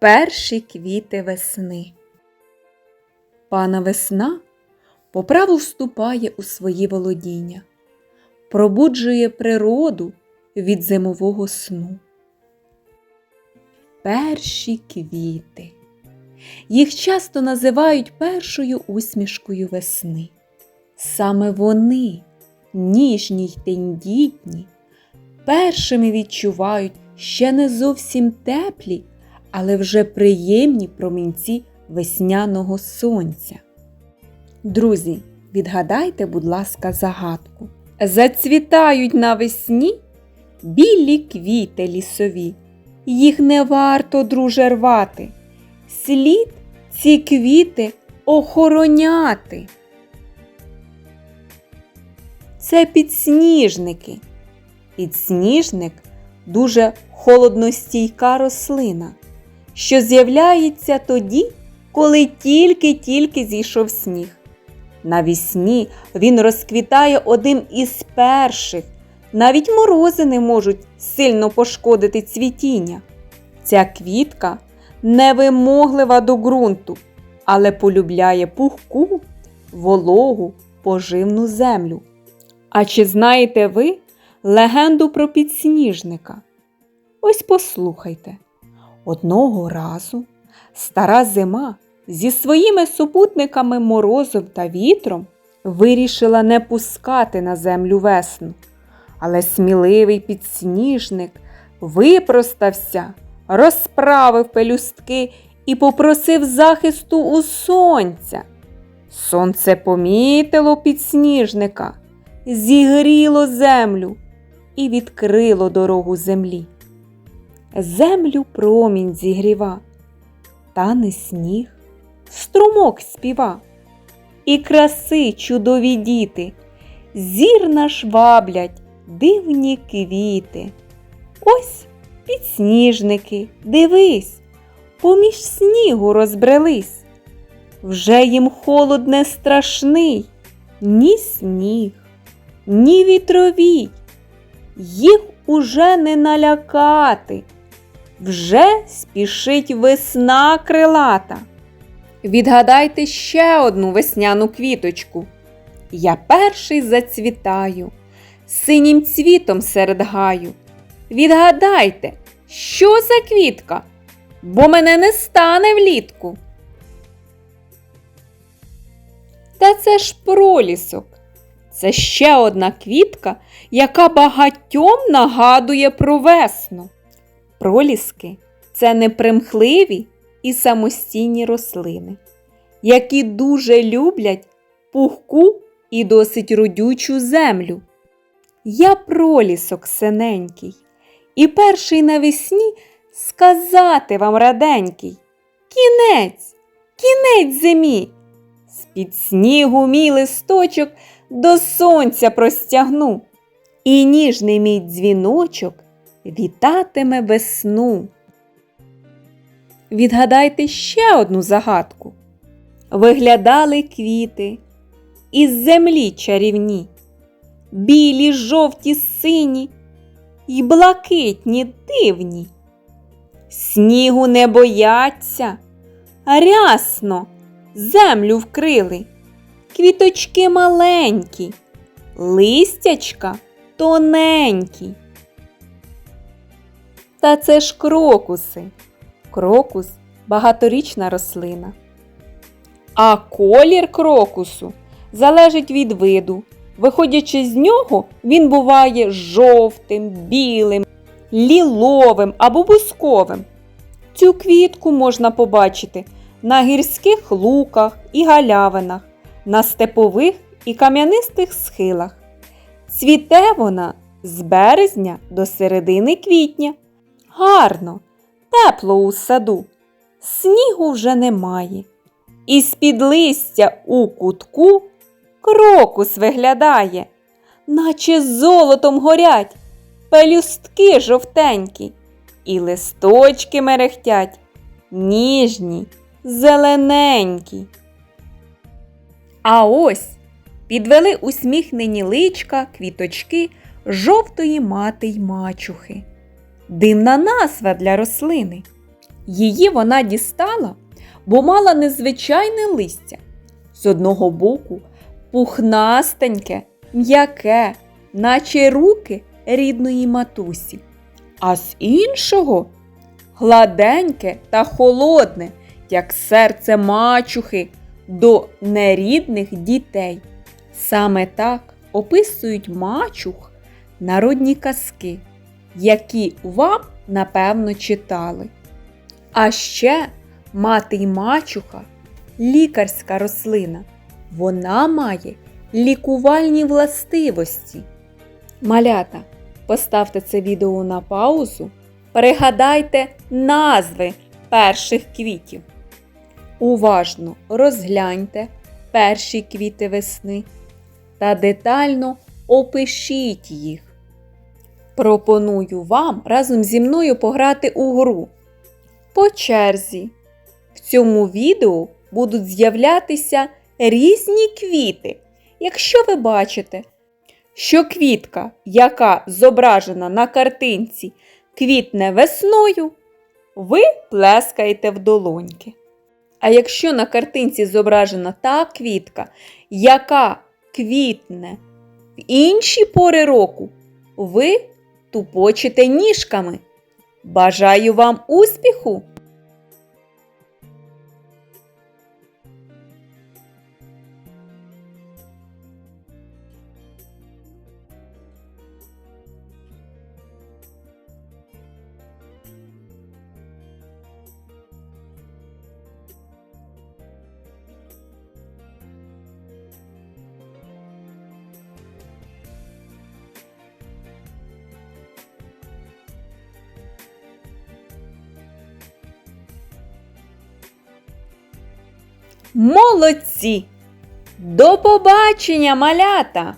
перші квіти весни. Пана весна по праву вступає у свої володіння, пробуджує природу від зимового сну. Перші квіти. Їх часто називають першою усмішкою весни. Саме вони, ніжні й тендітні, першими відчувають ще не зовсім теплі, але вже приємні промінці весняного сонця. Друзі, відгадайте, будь ласка, загадку. Зацвітають навесні білі квіти лісові. Їх не варто, друже, рвати. Слід ці квіти охороняти. Це підсніжники. Підсніжник дуже холодностійка рослина, що з'являється тоді, коли тільки-тільки зійшов сніг. Навісні він розквітає одним із перших, навіть морози не можуть сильно пошкодити цвітіння. Ця квітка невимоглива до ґрунту, але полюбляє пухку, вологу, поживну землю. А чи знаєте ви легенду про підсніжника? Ось послухайте. Одного разу стара зима зі своїми супутниками морозом та вітром вирішила не пускати на землю весну. Але сміливий підсніжник випростався, розправив пелюстки і попросив захисту у сонця. Сонце помітило підсніжника, зігріло землю і відкрило дорогу землі. Землю промінь зігріва, тане сніг, струмок співа, і краси чудові діти, зір наш ваблять дивні квіти. Ось підсніжники, дивись, поміж снігу розбрелись. Вже їм холод не страшний, ні сніг, ні вітровій. Їх уже не налякати. Вже спішить весна крилата. Відгадайте ще одну весняну квіточку. Я перший зацвітаю, синім цвітом серед гаю. Відгадайте, що за квітка, бо мене не стане влітку. Та це ж пролісок. Це ще одна квітка, яка багатьом нагадує про весну. Проліски це непримхливі і самостійні рослини, які дуже люблять пухку і досить родючу землю. Я пролісок синенький, і перший навесні сказати вам раденький Кінець, кінець зимі. З-під снігу мій листочок до сонця простягну, і ніжний мій дзвіночок вітатиме весну. Відгадайте ще одну загадку. Виглядали квіти із землі чарівні, білі, жовті, сині й блакитні дивні. Снігу не бояться, рясно землю вкрили, квіточки маленькі, листячка тоненькі. Та це ж крокуси. Крокус багаторічна рослина. А колір крокусу залежить від виду. Виходячи з нього, він буває жовтим, білим, ліловим або бусковим. Цю квітку можна побачити на гірських луках і галявинах, на степових і кам'янистих схилах. Цвіте вона з березня до середини квітня. Гарно, тепло у саду, снігу вже немає. І з-під листя у кутку крокус виглядає, наче золотом горять пелюстки жовтенькі, і листочки мерехтять, ніжні, зелененькі. А ось підвели усміхнені личка квіточки жовтої мати й мачухи. Дивна назва для рослини. Її вона дістала, бо мала незвичайне листя. З одного боку пухнастеньке, м'яке, наче руки рідної матусі, а з іншого гладеньке та холодне, як серце мачухи до нерідних дітей. Саме так описують мачух народні казки, які вам, напевно, читали. А ще мати й мачуха лікарська рослина. Вона має лікувальні властивості. Малята, поставте це відео на паузу. Пригадайте назви перших квітів. Уважно розгляньте перші квіти весни та детально опишіть їх. Пропоную вам разом зі мною пограти у гру. По черзі. В цьому відео будуть з'являтися різні квіти. Якщо ви бачите, що квітка, яка зображена на картинці, квітне весною, ви плескаєте в долоньки. А якщо на картинці зображена та квітка, яка квітне в інші пори року, ви тупочите ніжками. Бажаю вам успіху! Молодці! До побачення, малята!